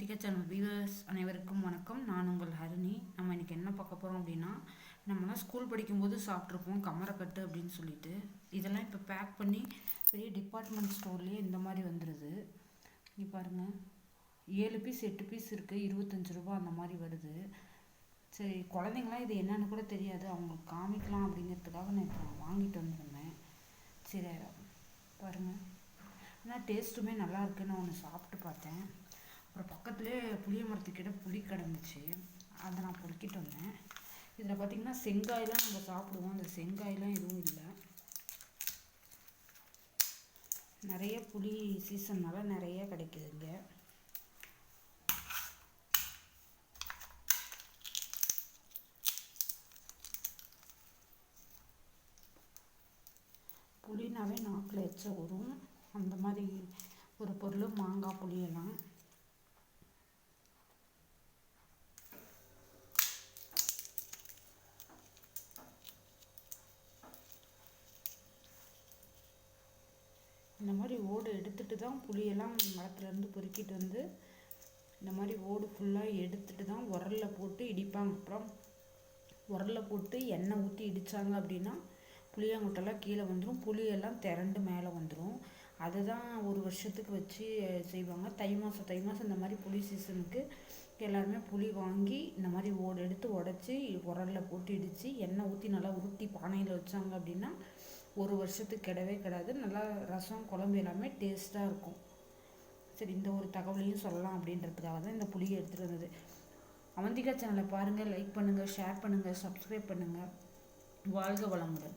Avantika channel viewers அனைவருக்கும் வணக்கம். நான் உங்கள் ஹரிணி. நம்ம இன்றைக்கி என்ன பார்க்க போகிறோம் அப்படின்னா நம்மலாம் ஸ்கூல் படிக்கும்போது சாப்பிட்ருப்போம் கமரக்கட்டு அப்படின்னு சொல்லிட்டு. இதெல்லாம் இப்போ பேக் பண்ணி பெரிய டிபார்ட்மெண்ட் ஸ்டோர்லேயே இந்த மாதிரி வந்துடுது இங்கே பாருங்கள் ஏழு பீஸ் எட்டு பீஸ் இருக்குது இருபத்தஞ்சி ரூபா அந்த மாதிரி வருது. சரி குழந்தைங்களாம் இது என்னன்னு கூட தெரியாது. அவங்களுக்கு காமிக்கலாம் அப்படிங்கிறதுக்காக நான் இப்போ வாங்கிட்டு வந்திருந்தேன். சரி பாருங்கள் ஆனால் டேஸ்ட்டுமே நல்லா இருக்குன்னு ஒன்று சாப்பிட்டு பார்த்தேன். அப்புறம் பக்கத்துலேயே புளிய மரத்துக்கிட்ட புளி கிடந்துச்சு. அதை நான் பொறுக்கிட்டு வந்தேன். இதில் பார்த்திங்கன்னா செங்காயெலாம் நம்ம சாப்பிடுவோம். அந்த செங்காயெலாம் எதுவும் இல்லை. நிறைய புளி சீசன்னால நிறைய கிடைக்குதுங்க புளினாவே நாக்கில் எச்ச வரும். அந்த மாதிரி ஒரு பொருள் மாங்காய் புளியெல்லாம். இந்த மாதிரி ஓடு எடுத்துட்டு தான் புளியெல்லாம் மரத்துலேருந்து பொறுக்கிட்டு வந்து இந்த மாதிரி ஓடு ஃபுல்லாக எடுத்துட்டு தான் உரலில் போட்டு இடிப்பாங்க. அப்புறம் உரலில் போட்டு எண்ணெய் ஊற்றி இடித்தாங்க அப்படின்னா புளியாங்கொட்டெல்லாம் கீழே வந்துடும் புளியெல்லாம் திரண்டு மேலே வந்துடும் அதை தான் ஒரு வருஷத்துக்கு வச்சு செய்வாங்க. தை மாதம் தை மாதம் இந்த மாதிரி புளி சீசனுக்கு எல்லாருமே புளி வாங்கி இந்த மாதிரி ஓடு எடுத்து உடச்சி உரலில் போட்டு இடித்து எண்ணெய் ஊற்றி நல்லா உருட்டி பானையில் வச்சாங்க அப்படின்னா ஒரு வருஷத்துக்கு கிடவே கிடாது. நல்லா ரசம் குழம்பு எல்லாமே டேஸ்ட்டாக இருக்கும். சரி இந்த ஒரு தகவலையும் சொல்லலாம் அப்படின்றதுக்காக தான் இந்த புளியை எடுத்துகிட்டு வந்தது. அவந்திகா சேனலை பாருங்கள் லைக் பண்ணுங்கள் ஷேர் பண்ணுங்கள் சப்ஸ்கிரைப் பண்ணுங்கள் வாழ்க வளமுடன்.